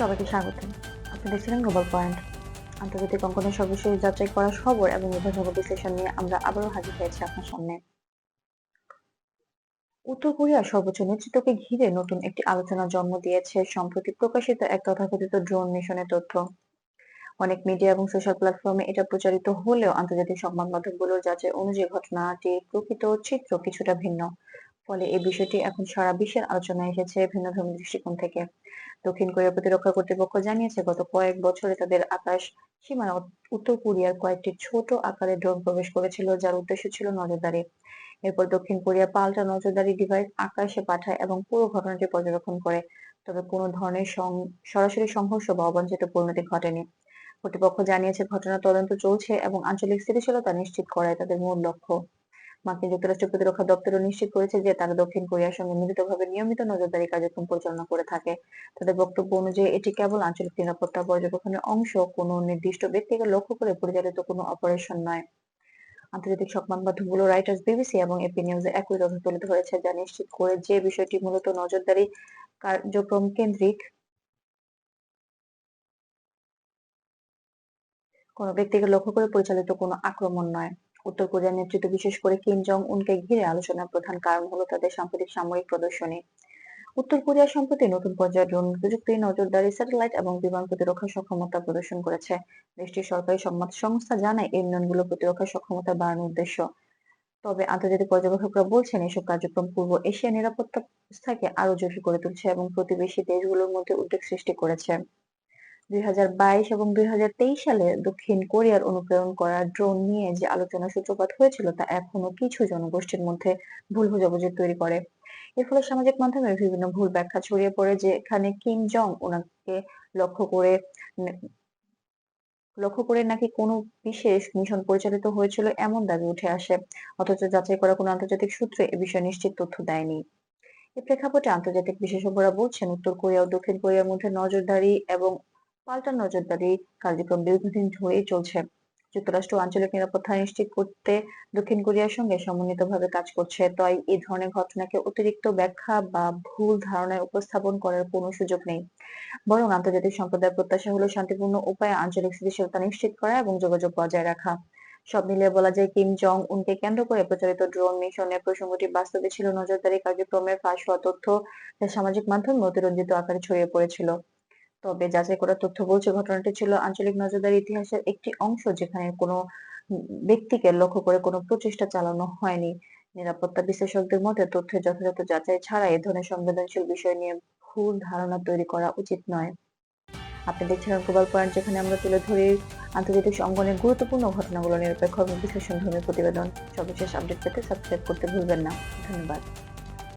সবাইকে স্বাগত। আপনি দেখছিলেন গ্লোবাল পয়েন্ট আন্তর্জাতিক অঙ্কনের সর্বশেষ যাচাই করা খবর এবং নির্ভরযোগ্য বিশ্লেষণ নিয়ে আমরা আবারও হাজির হয়েছি আপনার সামনে। উত্তর কোরিয়ার সর্বোচ্চ নেতৃত্বকে ঘিরে নতুন একটি আলোচনা জন্ম দিয়েছে, সম্প্রতি প্রকাশিত এক তথাকথিত ড্রোন মিশনের তথ্য। অনেক মিডিয়া এবং সোশ্যাল প্ল্যাটফর্মে এটা প্রচারিত হলেও আন্তর্জাতিক সংবাদ মাধ্যমগুলোর যাচাই অনুযায়ী ঘটনাটির প্রকৃত চিত্র কিছুটা ভিন্ন। ফলে এই বিষয়টি এখন সারা বিশ্বের আলোচনায় এসেছে ভিন্ন ধর্মী দৃষ্টিকোণ থেকে। দক্ষিণ কোরিয়া প্রতিরক্ষা কর্তৃপক্ষ জানিয়েছে, গত কয়েক বছরে তাদের আকাশ সীমানা উত্তর কোরিয়ার কয়েকটি ছোট আকারের ড্রোন প্রবেশ করেছিল, যার উদ্দেশ্য ছিল নজরদারি। এরপর দক্ষিণ কোরিয়া পাল্টা নজরদারি ডিভাইস আকাশে পাঠায় এবং পুরো ঘটনাটি পর্যবেক্ষণ করে। তবে কোনো ধরনের সরাসরি সংঘর্ষ বা অবাঞ্ছিত পরিণতি ঘটেনি। কর্তৃপক্ষ জানিয়েছে ঘটনা তদন্ত চলছে এবং আঞ্চলিক স্থিতিশীলতা নিশ্চিত করাই তাদের মূল লক্ষ্য। মার্কিন যুক্তরাষ্ট্র প্রতিরক্ষা দপ্তরও নিশ্চিত করেছে যে তারা দক্ষিণ কোরিয়ার সঙ্গে মিলিতভাবে নিয়মিত নজরদারি কার্যক্রম পরিচালনা করে থাকে। তাদের বক্তব্য অনুযায়ী, এটি কেবল আঞ্চলিক নিরাপত্তা পর্যবেক্ষণের অংশ, কোনো নির্দিষ্ট ব্যক্তিকে লক্ষ্য করে পরিচালিত কোনো অপারেশন নয়। আন্তর্জাতিক সংবাদ মাধ্যমগুলো রাইটার্স বিবিসি এবং এপি নিউজে একই তথ্য তুলে ধরেছে যা নিশ্চিত করে যে বিষয়টি মূলত নজরদারি কার্যক্রম কেন্দ্রিক। কোনো ব্যক্তিকে লক্ষ্য করে পরিচালিত কোনো আক্রমণ নয়। উত্তর কোরিয়ার নেতৃত্ব বিশেষ করে কিম জং উনকে ঘিরে আলোচনার প্রধান কারণ হলো তাদের সাম্প্রতিক সামরিক প্রদর্শনী। উত্তর কোরিয়া সম্প্রতি নতুন পর্যায়ে ড্রোন প্রযুক্তি নজরদারি, স্যাটেলাইট এবং বিমান প্রতিরক্ষা সক্ষমতা প্রদর্শন করেছে। দেশটির সরকারি সংবাদ সংস্থা জানায়, এই উন্নয়নগুলো প্রতিরক্ষা সক্ষমতা বাড়ানোর উদ্দেশ্য। তবে আন্তর্জাতিক পর্যবেক্ষকরা বলছেন, এসব কার্যক্রম পূর্ব এশিয়ার নিরাপত্তা ব্যবস্থাকে আরও জটিল করে তুলছে এবং প্রতিবেশী দেশগুলোর মধ্যে উদ্বেগ সৃষ্টি করেছে। দুই হাজার বাইশ এবং দুই হাজার তেইশ সালে দক্ষিণ কোরিয়ার অনুপ্রেরণ করা ড্রোন নিয়ে যে আলোচনা সূত্রপাত হয়েছিল, তা এখনও কিছু জনগোষ্ঠীর মধ্যে ভুল বোঝাবুঝি তৈরি করে। এর ফলে সামাজিক মাধ্যমে বিভিন্ন ভুল ব্যাখ্যা ছড়িয়ে পড়ে যে এখানে কিম জং ওনাকে লক্ষ্য করে লক্ষ্য করে নাকি কোনো বিশেষ মিশন পরিচালিত হয়েছিল এমন দাবি উঠে আসে, অথচ যাচাই করা কোনো আন্তর্জাতিক সূত্রে এ বিষয়ে নিশ্চিত তথ্য দেয়নি। এ প্রেক্ষাপটে আন্তর্জাতিক বিশেষজ্ঞরা বলছেন, উত্তর কোরিয়া ও দক্ষিণ কোরিয়ার মধ্যে নজরদারি এবং পাল্টা নজরদারি কার্যক্রম দীর্ঘদিন ধরেই চলছে। যুক্তরাষ্ট্র আঞ্চলিক নিরাপত্তা নিশ্চিত করতে দক্ষিণ কোরিয়ার সঙ্গে সমন্বিতভাবে কাজ করছে, তাই এই ধরনের ঘটনাকে অতিরিক্ত ব্যাখ্যা বা ভুল ধারণায় উপস্থাপন করার কোনো সুযোগ নেই। বরং আন্তর্জাতিক সম্প্রদায়ের প্রত্যাশা হলো শান্তিপূর্ণ উপায়ে আঞ্চলিক স্থিতিশীলতা নিশ্চিত করা এবং যোগাযোগ বজায় রাখা। সব মিলিয়ে বলা যায়, কিম জং উনকে কেন্দ্র করে প্রচারিত ড্রোন মিশনের প্রসঙ্গটি বাস্তবে ছিল নজরদারি কার্যক্রমের ফাঁস হওয়া তথ্য যা সামাজিক মাধ্যমে অতিরঞ্জিত আকারে ছড়িয়ে পড়েছিল। তবে যাচাই করা তথ্য বলছে, ঘটনাটি ছিল আঞ্চলিক নজরদারি ইতিহাসের একটি অংশ যেখানে কোনো ব্যক্তিকে লক্ষ্য করে কোনো প্রচেষ্টা চালানো হয়নি। নিরাপত্তা বিশ্লেষকদের মতে, তথ্যের যথাযথ যাচাই ছাড়া এ ধরনের সংবেদনশীল বিষয় নিয়ে ভুল ধারণা তৈরি করা উচিত নয়। আপনি দেখছিলেন গ্লোবাল পয়েন্ট, যেখানে আমরা তুলে ধরি আন্তর্জাতিক অঙ্গনের গুরুত্বপূর্ণ ঘটনাগুলো নিরপেক্ষ এবং বিশ্লেষণ ধর্মী প্রতিবেদন। সর্বশেষ আপডেট পেতে সাবস্ক্রাইব করতে ভুলবেন না। ধন্যবাদ।